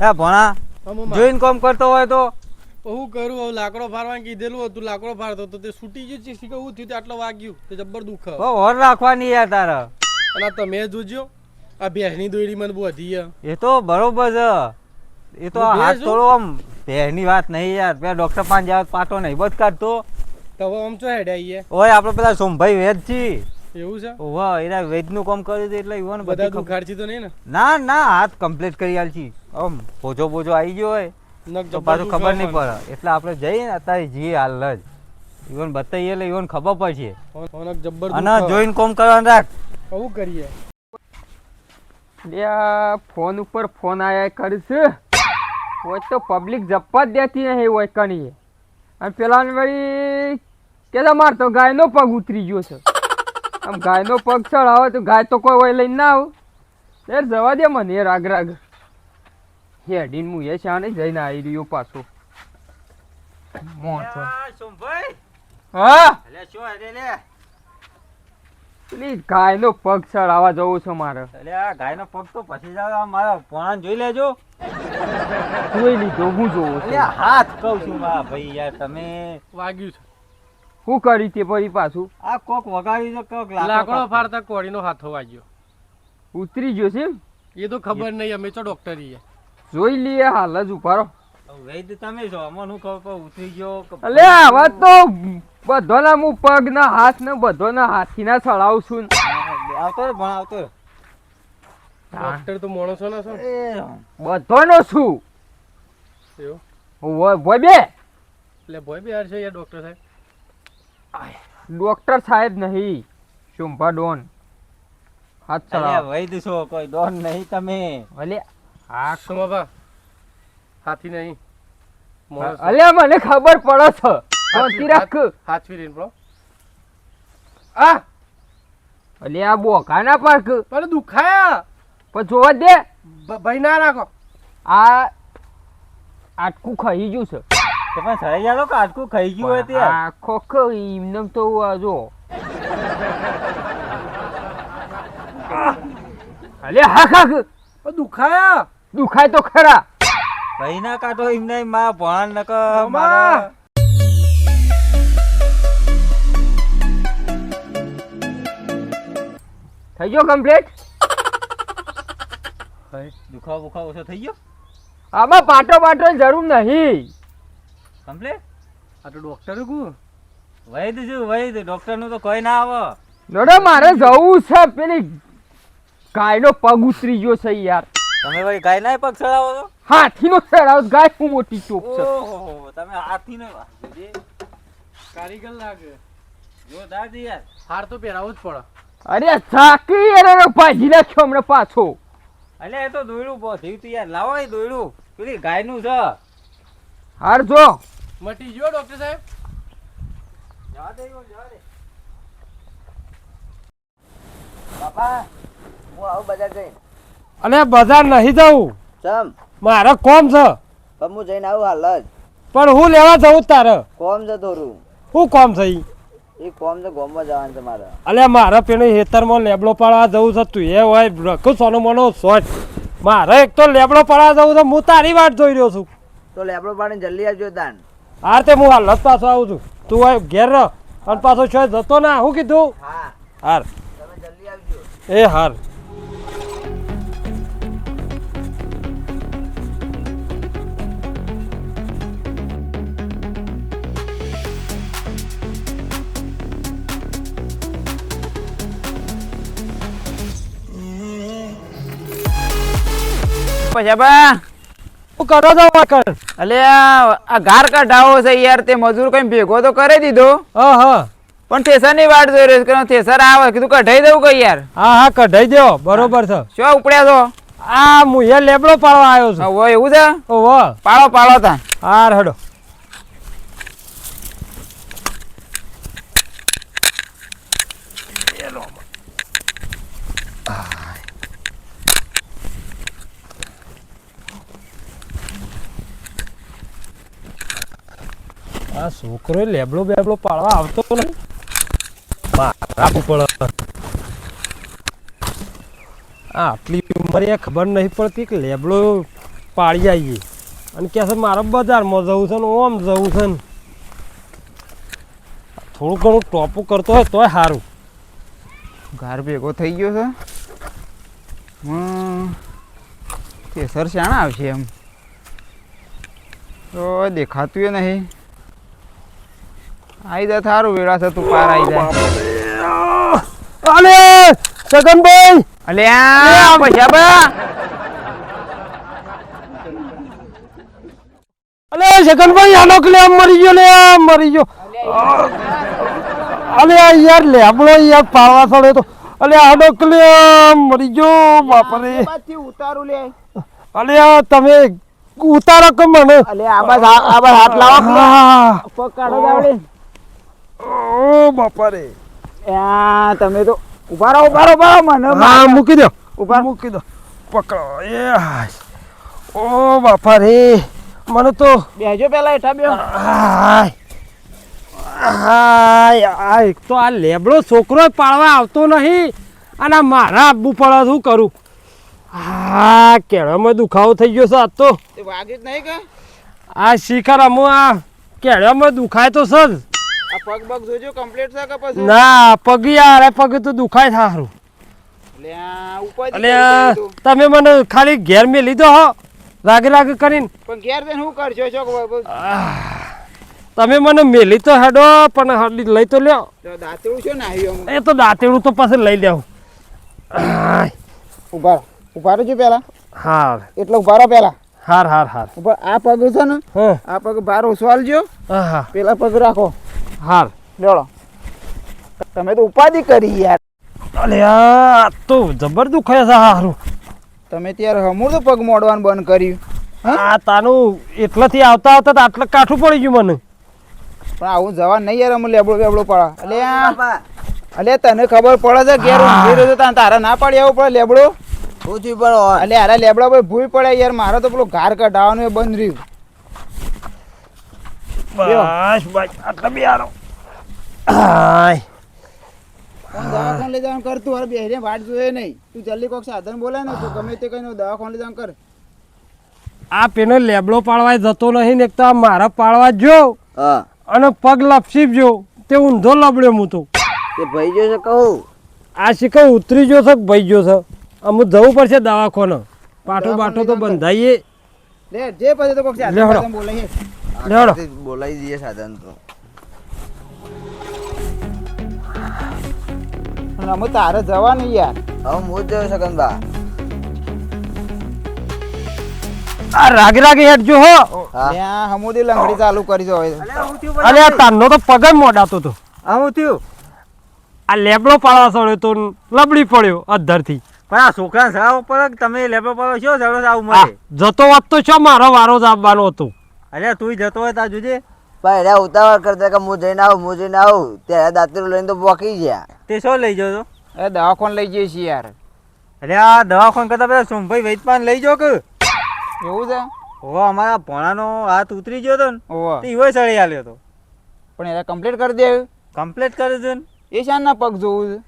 હે ભણા જોઈન મા- કામ કરતો હોય તો? હું કરું? હવે લાકડો ફારવાનું કીધેલું હતું લાકડો ફારતો તો તે છૂટી ગયું છે શીખે એવું થયું આટલો વાગ્યું. તે જબ્બર દુઃખ. હોર રાખવાની યાર તારે. અને તમે જોજો આ ભેંસની દોયડી મને બહુ વધી એ તો બરોબર છે. એ તો હાથ થોડો આમ ભેરની વાત નહીં યાર. પેલા ડોક્ટર પાંચ જાવ પાટો નહીં બધ કાઢતો. તો આમ ચો હેડ આવીએ ઓય આપણે પેલા સોમભાઈ વેદ છી એવું છે? ઓવા એના વેદનું કામ કર્યું હતું એટલે ઈવન બધા દુખાડતી તો નહીં ને? ના ના હાથ કમ્પ્લીટ કરી આલ છી. આમ બોજો બોજો આવી ગયો હોય. તો પાછું ખબર નહીં પડે. એટલે આપણે જઈએ ને અત્યારે જઈએ હાલ જ. ઈવન બતાવીએ એટલે ઈવન ખબર પડશે. અને જોઈન કોમ કરવાનું રાખ. આવું કરીએ. લ્યા ફોન ઉપર ફોન આયા કરશે. હોય તો પબ્લિક જપ્પા જ દેતી નહીં હોય કણીએ અને પેલા વળી કે મારતો? ગાય ગાયનો પગ ઉતરી ગયો છે. આમ ગાયનો પગ ચડાવે તો ગાય તો કોઈ હોય લઈને ના આવું. યાર જવા દે મને એ રાગ રાગ. હેડીન હું એ શાને જઈને આવી રહ્યો પાછો. મોટો હા? પેલી ગાયનો પગ ચડાવવા જવું છે મારે. એટલે આ ગાયનો પગ તો પછી જાવ આ મારા પોણાને જોઈ લેજો. જોઈ લીધો હું જોવું એટલે હાથ કહું છું મારા ભાઈ યાર તમે. વાગ્યું છે. શું કરી તે પછી પાછું? આ કોક વગાડ્યું તો કોક લાકડો. ફાડતા કોળીનો હાથો વાગ્યો ઉતરી ગયો છે એ તો ખબર નહીં અમે તો ડોક્ટર જોઈ લઈએ હાલ જ ઉભારો વૈદ તમે છો અમને હું ખબર ઉતરી ગયો અલે આવા તો બધોના હું પગ ના હાથ ને બધોના હાથી ના. ચડાવું છું આવતો ભણ આવતો. ડોક્ટર તો માણસો ના છો? બધોનો છું. એવું? ભોય બે. એટલે ભોય બે હાર છે યાર ડોક્ટર સાહેબ? ડોક્ટર સાહેબ નહીં. શુંભા ડોન. હાથ વૈદ છો કોઈ ડોન નહીં તમે. ભલે. હા શું બાબા હાથી નહીં. અલે મને ખબર પડે છે. શાંતિ રાખ. હાથ ફેરીને પડો આ! અલે આ બોકાના પાર્ક પણ દુખાયા. પણ જોવા દે. ભાઈ ના રાખો. આ આટકું ખાઈ ગયું છે. પણ સળાઈ તો કે ખાઈ ગયું હોય તે આખો એમને તો આ જો. અલે હા ખાક પણ દુખાયા? દુખાય તો ખરા. ભાઈ ના કાટો એમને મા ભણ નક! મારા થઈ ગયો કમ્પ્લીટ દુખાવો બુખાવો ઓછો થઈ ગયો? આમાં પાટો પાટો જરૂર નહીં. કમ્પ્લીટ આ તો ડોક્ટર કુ. વૈદ છું વૈદ. ડોક્ટરનું તો કોઈ ના આવે. નડો મારે જવું છે. પેલી ગાયનો પગ ઉતરી ગયો છે યાર. તમે ભાઈ ગાય ના પગ ચડાવો છો? હાથીનો ચડાવ ગાય હું મોટી ચોપ છે. ઓહો તમે હાથી ને કારીગર લાગે. જોરદાર છે યાર. હાર તો પહેરાવો જ પડે. અરે ચાકી યાર ભાજી નાખ્યો હમણાં પાછો. અલે એ તો દોયડું પહોંચ્યું યાર. લાવો એ દોયડું. પેલી ગાયનું છે. હાર જો. મટી ગયો ડોક્ટર સાહેબ? જવા દે જવા દે બાપા હું આવું બજાર જઈને. અને બજાર નહીં જવું. ચમ? મારે કોમ છે. પણ હું જઈને આવું હાલ જ. પણ હું લેવા જવું તારે. કોમ છે થોડું શું કોમ છે ઈ? એ કોમ છે ગોમમાં જવાનું છે મારે. અલે મારે પેલું હેતરમાં લેબડો પાડવા જવું છે તું. એ હોય રખું સોનું મોનો શોટ મારે એક તો લેબડો પાડવા જવું છે. હું તારી વાત જોઈ રહ્યો છું. તો લેબડો પાડીને જલ્દી આવજો દાન. હાર તે હું હાલ પાછો આવું છું. તું હોય ઘેર રહ અને પાછો છો જતો ના શું કીધું? હાર. તમે જલ્દી આવજો. એ હાર. પછી બા શું કરો છો વાકર અલે આ ઘાર કાઢાવો છે યાર તે મજૂર કઈ ભેગો તો કરી દીધો. હા હા. પણ થેસરની વાટ જોઈ રહ્યો છું કે થેસર આવે કીધું કઢાઈ દઉં કઈ યાર? હા હા કઢાઈ દો બરોબર છે. શું ઉપડ્યા છો? આ હું એ લેબડો પાડવા આવ્યો છું. એવું છે? ઓહો પાડો પાડો તા. હાર હડો. આ છોકરો લેબડો બેબડો પાડવા આવતો નહીં મારા પડે આટલી ઉંમરે ખબર નહીં પડતી કે લેબડો પાડી આવીએ અને કહે છે, મારે બજારમાં જવું છે ને ઓમ જવું છે ને. થોડું ઘણું ટોપું કરતો હોય તોય સારું ઘર ભેગો થઈ ગયો છે? હમ. કેસર શાણા આવશે એમ? તો દેખાતું નહીં. આવી જા થારું વેળા છે તું પાર આઈ જાય અલે સગનભાઈ આ પૈસા બા અલે સગનભાઈ આનો કે મરી ગયો લે મરી ગયો. અલે યાર આપણો યાર પાળવા સડે તો. અલે આનો કે મરી ગયો બાપરે. ઉતારું લે. અલે આ તમે ઉતારો કે મને? અલે આ બસ આ બસ હાથ લાવો. પગ જાવડે ઓ બાપરે. આ તમે તો ઊભા રહો ઊભા રહો ઊભા રહો મને હા મૂકી દો. ઊભા. મૂકી દો. પકડો. એ. ઓ બાપા રે મને તો બેજો પેલા હેઠા બેહો. હાય. હાય. આ એક તો આ લેબડો છોકરો પાડવા આવતો નહીં. અને મારા આબુ પડે શું કરું? હા કેળામાં દુખાવો થઈ ગયો છે આજ તો. તે વાગ્યું જ નહીં કે? આ શિખર અમુ આ કેળામાં દુખાય તો સર આ પગ બગ જોજો કમ્પ્લીટ છે કે પછી? ના પગી યાર પગ તો દુખાય થા હારું. એટલે તમે મને ખાલી ઘેર મે લીધો હો રાગે રાગે કરીને. પણ ઘેર જઈને શું કરજો છો તમે મને મેલી તો હેડો પણ હડી લઈ તો લ્યો. દાંતેડું છે ને આવ્યું એ તો દાંતેડું તો પછી લઈ લેવું. ઊભા ઊભા રહેજો પેલા હાર એટલે ઊભા રહો પેલા હાર હાર હાર. આ પગ છે ને હા. આ પગ ભાર ઉછવાલજો હા હા. પેલા પગ રાખો. હાર લેડો તમે તો ઉપાધિ કરી યાર. અલે આ તો જબર દુખે છે હારું. તમે ત્યારે હમુર તો પગ મોડવાનું બંધ કર્યું. આ તાનું એટલાથી આવતા આવતા તો આટલા કાઠું પડી ગયું મને. પણ આવું જવા નહીં યાર અમે લેબડો બેબડો પડા. અલે આ- અલે તને ખબર પડે છે ઘેર ઊંઘી રહ્યો છે તાન તારા ના પાડી આવું પડે લેબડો? પૂછી પડો. અલે અરે લેબડા ભાઈ ભૂલ પડે યાર મારે તો પેલું ઘાર કઢાવવાનું એ બંધ રહ્યું. બસ બસ આટલા બી આરો હાય દવાખાને લઈ જવાનું કર તું હવે બેહીને વાટ જોઈએ નહીં. તું જલ્દી કોક સાધન બોલાય ને તો ગમે તે કઈ દવાખાને લઈ જવાનું કર. આ પેનો લેબડો પાડવા જતો નહીં ને એક તો આ મારા પાડવા જો અને પગ લપસી જો તે ઊંધો લબડ્યો હું તો. તે ભાઈ જો છે કહું? આ શીખર ઉતરી ગયો છે ભાઈ જો છે? અમુક જવું પડશે દવાખાને. પાઠો બાઠો તો બંધાઈએ. લે જે પછી તો કોક. બાધન બોલાય લેવડો. બોલાવી દઈએ સાધન તો. અમે તારે જવાનું યાર. હવે હું જ જયો સગનબા આ રાગે રાગે હેઠજો હો. ત્યાં હમુદી લંગડી ચાલુ કરી જો અરે આ તારનો તો પગ જ મોડાતો તો. આવું થયું? આ લેબડો પાડવા સડ્યો તો લબડી પડ્યો અધરથી પણ આ છોકરા સાવ પર તમે લેબડો પાડો શું સડો છો આવું આ મને જતો વાત તો છો મારો વારો જ આવવાનો હતો. અરે તું જતો હોય તા જોજે. ભાઈ એને ઉતાવળ કરતા કે હું જઈને આવું હું જઈને આવું. ત્યારે દાંતરું લઈને તો બોકી ગયા. તે શું લઈ જજો એ દવાખાન લઈ જઈએ છીએ યાર. અરે આ દવાખાન કરતા પેલા સોમભાઈ વૈદપાન લઈ જો કે. એવું છે? ઓ અમારા ભોણાનો હાથ ઉતરી ગયો તો ને ઓ તે એવો સળી આલ્યો તો. પણ એને કમ્પ્લીટ કરી દે કમ્પ્લીટ કરી દે ને. એ શાના પગ જોવું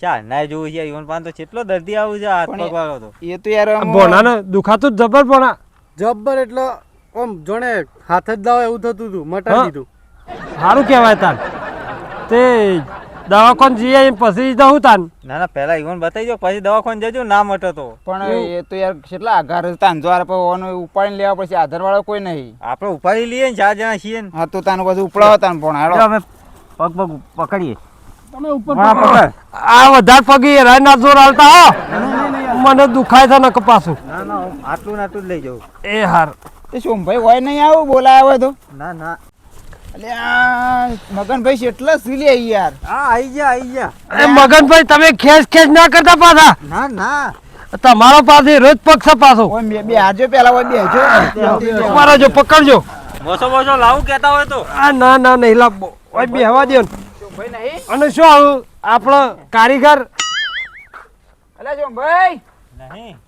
શા ના જોવું છે ઈવન પાન તો કેટલો દર્દી આવું છે હાથ પગ વાળો તો. એ તો યાર ભોણાનો દુખાતું જબર ભોણા. જબ્બર એટલે આમ જોણે હાથ જ દાવ એવું થતું હતું. મટાડી દીધું. સારું કહેવાય તાન તે દવાખાન જઈએ એમ પછી જવું તાન. ના ના પહેલા ઈવન બતાવી દો પછી દવાખાન જજો ના મટે તો. પણ એ તો યાર કેટલા આઘાર તાંજો આર પર ઉપાડી લેવા પડશે આધાર વાળો કોઈ નહીં. આપણે ઉપાડી લઈએ ને ચાર જણા છીએ ને. હા તો તાનું પછી ઉપડાવો તાન પણ જો હાલો અમે પગ પગ પકડીએ. તમે ઉપર આ વધારે પગી રાયના જોર હાલતા હો. મને દુખાય છે ને કપાસું ના ના આટલું ને આટલું જ લઈ જાઉં. એ હાર. તે સોમભાઈ હોય નહીં આવું બોલાયા હોય તો. ના ના. આ મગનભાઈ કેટલા સીલી આવી યાર. હા આઈ ગયા આઈ ગયા. એ મગનભાઈ તમે ખેંચ ખેંચ ના કરતા પાછા. ના ના. તમારો પાસે રોજ પગ છે પાછો. ઓય બે બે પેલા હોય બેહજો મારજો પકડજો. બોસો બોસો લાવું કહેતા હોય તો. આ ના ના નહીં લાવો ઓય બે હવા દો. નહીં? અને શું આવું આપણો કારીગર? અલે સોમભાઈ. નહીં. તો ગેલા લાગી અલે આ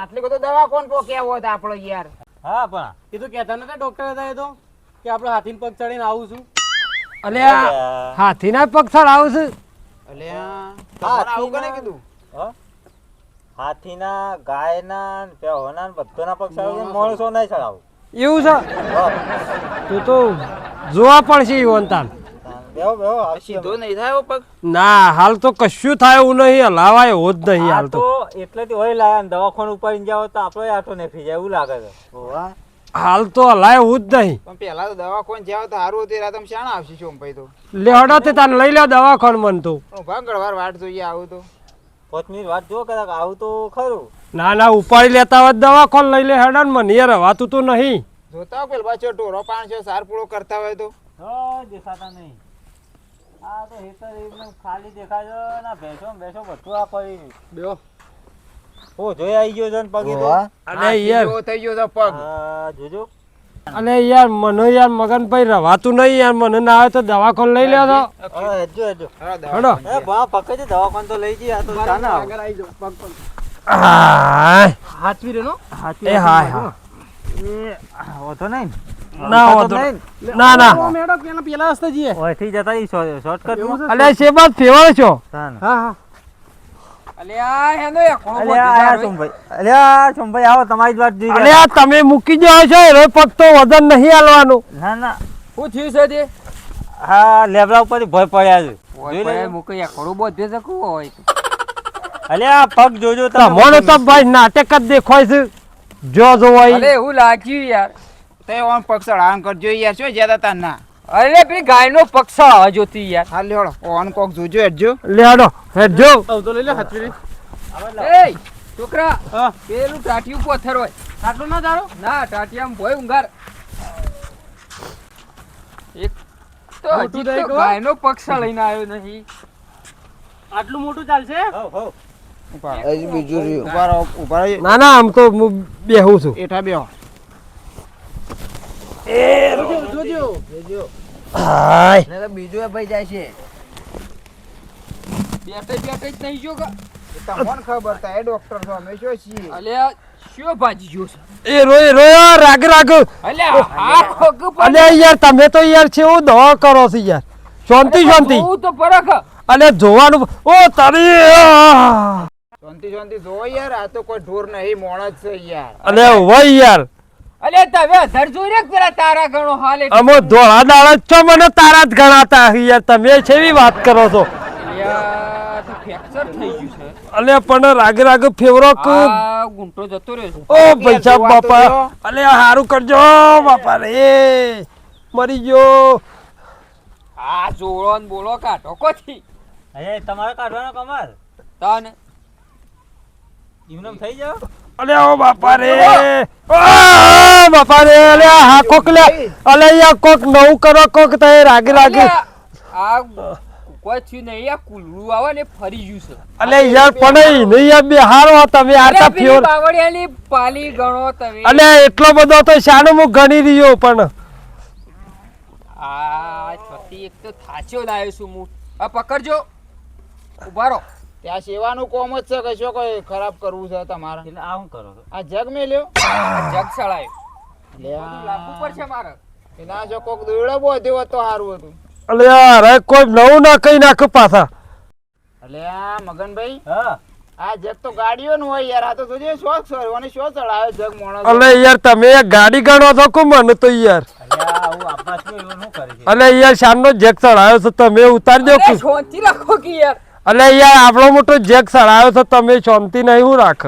આટલી બધો દવા કોણ પોક્યા હોત આપણો યાર? હા પણ એ તો કહેતા નતા ડોક્ટર હતા એ તો કે આપણે હાથીને પગ ચડીને આવું છું. અલે હાથીના પગ સર આવું છે. અલે આવું કોને કીધું? હાથીના ગાયના ને ભેહોના ને બધાના પગ ચડાવે માણસો નહીં ચડાવું. એવું છે? તું તો જોવા પડશે ઈવન તાન. બેહો બેહો આવશે સીધો નહીં થાય પગ ના હાલ તો કશું થાય એવું નહીં હલાવાય એવો જ નહીં હાલ તો. એટલે એટલેથી હોય લાયા ને દવાખાનું ઉપાડીને જાઓ તો આપણો આટો ને ફી જાય એવું લાગે છે. હાલ તો હલાય એવું જ નહીં. પણ પેલા તો દવાખાન જાવ તો સારું હતું રાતમ શાણ આવશે ચોંપાઈ તો. લેહડો તે તાન લઈ લે દવાખાન મન તો. હું ભાગળવાર વાટ જોઈએ આવું તો. પત્ની વાત જો કદાચ આવું તો ખરું. ના ના ઉપાડી લેતા હોય દવાખાન લઈ લે હેડા મન યાર વાતું તો નહીં. જોતા હોય પેલા પાછો ટોરો પાંચસો સાર પૂરો કરતા હોય તો. હા દેખાતા નહીં. આ તો હેતર એકદમ ખાલી દેખાય ના ભેંસો ને બધું આ પડી બેહો. ઓ જોઈ આવી ગયો છે ને પગે તો? અને યાર. જેવો થઈ ગયો તો પગ. હા જોજો. અને યાર મને યાર રવાતું નહીં યાર. મને ના આવે તો દવાખાન લઈ લે તો. હા હેજો હેજો હેડો. એ બા પકડે છે દવાખાન તો લઈ જઈએ. આ તો આવો. આગળ આવી પગ પગ હાચવી રેનો એ હાય હા. એ વાંધો નહીં ના. વાંધો ના ના. પેલા પેલા રસ્તે જઈએ. ઓયથી જતા ઈ શોર્ટકટ અલે છો હા હા. તમે મૂકી જાઓ છો એનો પગ વજન નહીં હાલવાનું. ના ના. શું થયું છે તે? હા લેબડા ઉપર ભય પડ્યા છે. અલ્યા પગ જોજો તમને તો ભાઈ નાટક જ દેખાય છે. જો જો અરે હું લાગ્યું યાર. તે ઓમ પગ ચડાવવાનું કરજો યાર શું જ્યાદા તાર ના. અરે પેલી ગાયનો પક્ષળ આવા જોતી યાર. હા લેડો ઓન કોક જોજો હેડજો. લેડો હેડ જો તો લઈ લે હાચવી એ છોકરા હા. પેલું ટાટિયું પથ્થર હોય. ટાટલો ના તારો ના ટાટિયામાં ભોય ઉંગાર એક તો મોટું હજી તો. ગાયનો પક્ષ લઈને આવ્યો નહીં આટલું મોટું ચાલશે? હો હો બીજું રહ્યું. ઊભા રહો ઊભા રહો. ના ના આમ તો હું બેહું છું. એઠા બેહો. જોજો હાય. બીજું એ ભાઈ જાય છે. બેઠે બેઠે જ નહીં જો તમને ખબર તા એ ડોક્ટર છો અમે શું છીએ. અલે શું ભાજી ગયો એ રોય રોય રાગ રાગ. અલે આ અને યાર તમે તો યાર છે હું દવા કરો છો યાર. શાંતિ શાંતિ. હું તો પરખ અને જોવાનું ઓ તારી! શાંતિ શાંતિ. જો યાર આ તો કોઈ ઢોર નહીં મોણ છે યાર. અલે વય યાર. અલે તમે અધર જોઈ રે પેલા તારા ગણો હાલે? અમો ધોળા દાળા છો મને તારા જ ગણાતા હી યાર. તમે છેવી વાત કરો છો? ફ્રેક્ચર થઈ ગયું છે. અલે પણ રાગ રાગ ફેવરો ક ગુંટો જતો રહ્યો છે. ઓ પૈસા બાપા. અલે હારું કરજો બાપા રે. મરી ગયો. આ જોડો ને બોલો કાઢો કોથી? અરે તમારે કાઢવાનો કમાલ. તને? એમનેમ થઈ જાવ અલે ઓ બાપા રે ઓ બાપા રે અલે હા કોક લે. અલે યા કોક નવું કરો કોક તે રાગ રાગ. આ કોઈ થયું નહીં આ કુલડું આવે ને ફરી ગયું છે. અલે યાર પણ નહીં યાર બે હારો તમે અલ્યા, આટલા બાવળિયાની પાલી ગણો તમે. અલે એટલો બધો તો શાનો હું ગણી રહ્યો પણ. આ છતી એક તો થાચ્યો લાવ્યો છું હું. આ પકડજો. ઊભા રહો. ત્યાં સેવાનું કોમ જ છે કશો શું કોઈ ખરાબ કરવું છે તમારે. એટલે આ હું કરો આ જગ મે લ્યો જગ સળાય. લે લાગવું પડશે મારે. એના જો કોક દોડો બોધ્યો હોત તો સારું હતું. અલે યાર કોઈ નવું ના કઈ નાખ પાછા. એટલે આ મગનભાઈ હા. આ જગ તો ગાડીઓ નું હોય યાર આ તો જોજે શો અને શો ચડાવે જગ મોણો અલે યાર તમે એક ગાડી ગણો છો કો મને તો યાર? છે? અલે યાર શાનનો જગ ચડાયો છો તમે ઉતારી અરે, કે શાંતિ રાખો કે યાર. અલે યાર આપણો મોટો જેક ચડાવ્યો તો તમે શાંતિ નહીં હું રાખ.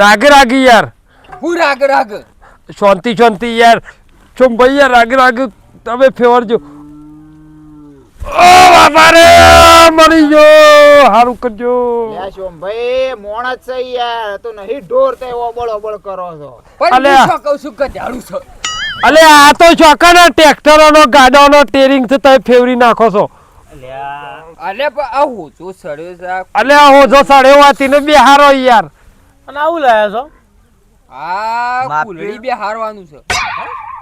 રાગ રાગી યાર. હું રાગ રાગ. શાંતિ શાંતિ યાર. છો ભાઈ યાર રાગ રાગ તમે ફેવરજો ઓ બાપા રે મરી ગયો હારું કરજો. લે શોમભાઈ મોણ જ છે યાર. તો નહીં ઢોર તે ઓબળ ઓબળ કરો છો. પણ અલ્યા. હું શું કહું છું કે ઝાડુ છે. અલે આ તો ચોકાના ટ્રેક્ટરોનો ગાડાનો ટેરિંગથી તમે ફેવરી નાખો છો. અલ્યા અલે પણ આ હોજો સડ્યો છે આ- અલે આ હોજો સાડે વાતી ને બેહારો યાર. અને આવું લાયા છો? આ કુલડી બે હારવાનું છે.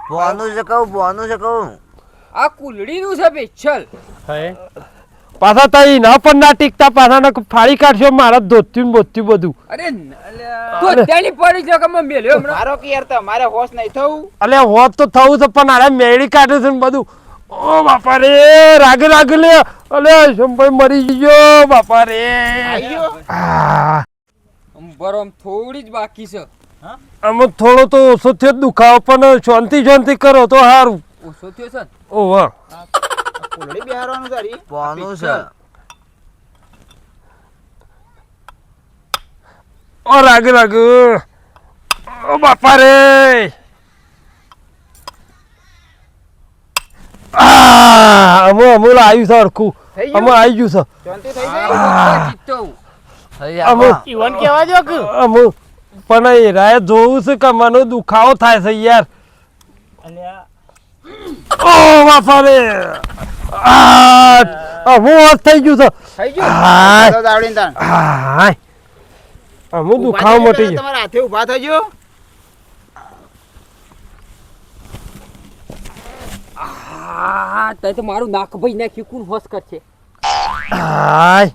બોનું છે કહું બોનું છે કહું. આ કુલડીનું છે બેચલ પાછા તઈ ના પણ ના ટીકતા પાછા ને ફાડી કાઢશો મારા ધોત્યું બોત્યું બધું. અરે ન- તું પડી છે કે મેલ્યો મારો કે યાર તમારે હોશ નહીં થવું. અલે હોત તો થવું છે પણ આરે મેળી કાઢે છે ને બધું. ઓ બાપા રે રાગ રાગ લે. અલે શંભાઈ મરી ગયો બાપા રે થોડી જ બાકી છે. આમાં થોડો તો ઓછો થયો દુખાવો પણ શાંતિ શાંતિ કરો તો સારું ઓછો થયો છે ઓ વાહ. ફૂલડી બિહારવાનું તારી પોનું છે ઓ રાગ રાગ ઓ બાપા રે આ અમુ આવ્યું છે આવી ગયું છે શાંતિ થઈ ગઈ જીતો અમુ અમુ પણ એ રાય જોવું છે કે મને દુખાવો થાય છે યાર ઓ બાપા રે આ અમુ થઈ ગયું તો. થઈ ગયું? હાય. તાણ. હાય. અમુ ઊભા મટી ગયો. તમારા હાથે ઊભા થજો હા તે તો મારું નાક ભાઈ નાખ્યું કુન હોશ કરશે? હાય.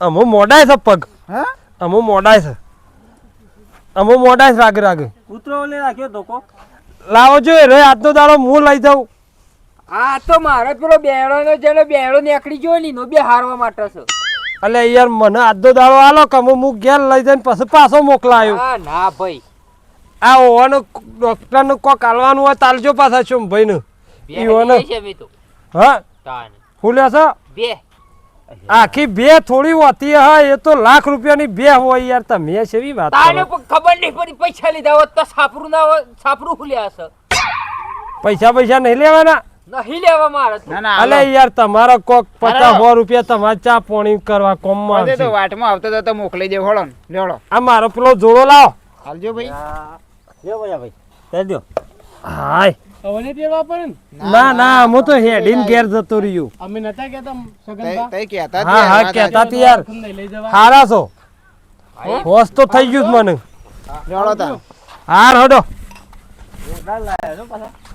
અમુ મોડાય છે પગ. હા? અમુ મોડાય છે. અમો મોડાય છે રાગ રાગ. કૂતરો લે રાખ્યો ધોકો લાવો જો રે આજનો દાડો હું લઈ જાઉં. આ તો મારો પેલો બેડો નો જેનો બેડો નીકળી ગયો ને એનો બે હારવા માટે છે. એટલે યાર મને આજનો દાડો આલો કે હું હું ઘેર લઈ જઈને પછી પાછો મોકલાયો. હા ના ભાઈ. આ ઓવાનો ડોક્ટરનું કોક આલવાનું હોય તાલજો પાછા છું ભાઈનું. બે ઈવોને. છે હા? તાન. છે? બે. આખી બે થોડી હોતી હા એ તો લાખ રૂપિયાની બે હોય યાર તમે સેવી વાત તાને ખબર નહીં પડી પૈસા લીધા હોત તો સાપરું ના સાપરું ખુલ્યા હશે. પૈસા પૈસા નહીં લેવાના? નહીં લેવા મારે ના ના અલે યાર તમારા કોક પચાસ હાલો. સો રૂપિયા તમારે ચા પોણી કરવા તો વાટમાં આવતો તો તો મોકલી દે હોળો ને. આ મારો પેલો જોડો લાવો. હાલજો ભાઈ. લ્યો ભાઈ ભાઈ કરી દો. હાય. હવે દેવા પડે ના? ના હું તો હેડીન ઘેર જતો રહ્યો. અમે નતા કેતા સગનબા તઈ કહેતા હા હા તી યાર. નહીં લઈ જવા. હારા છો. હોશ તો થઈ ગયું જ મને. તાણ. હાર હડો. લાયા છો પાછા.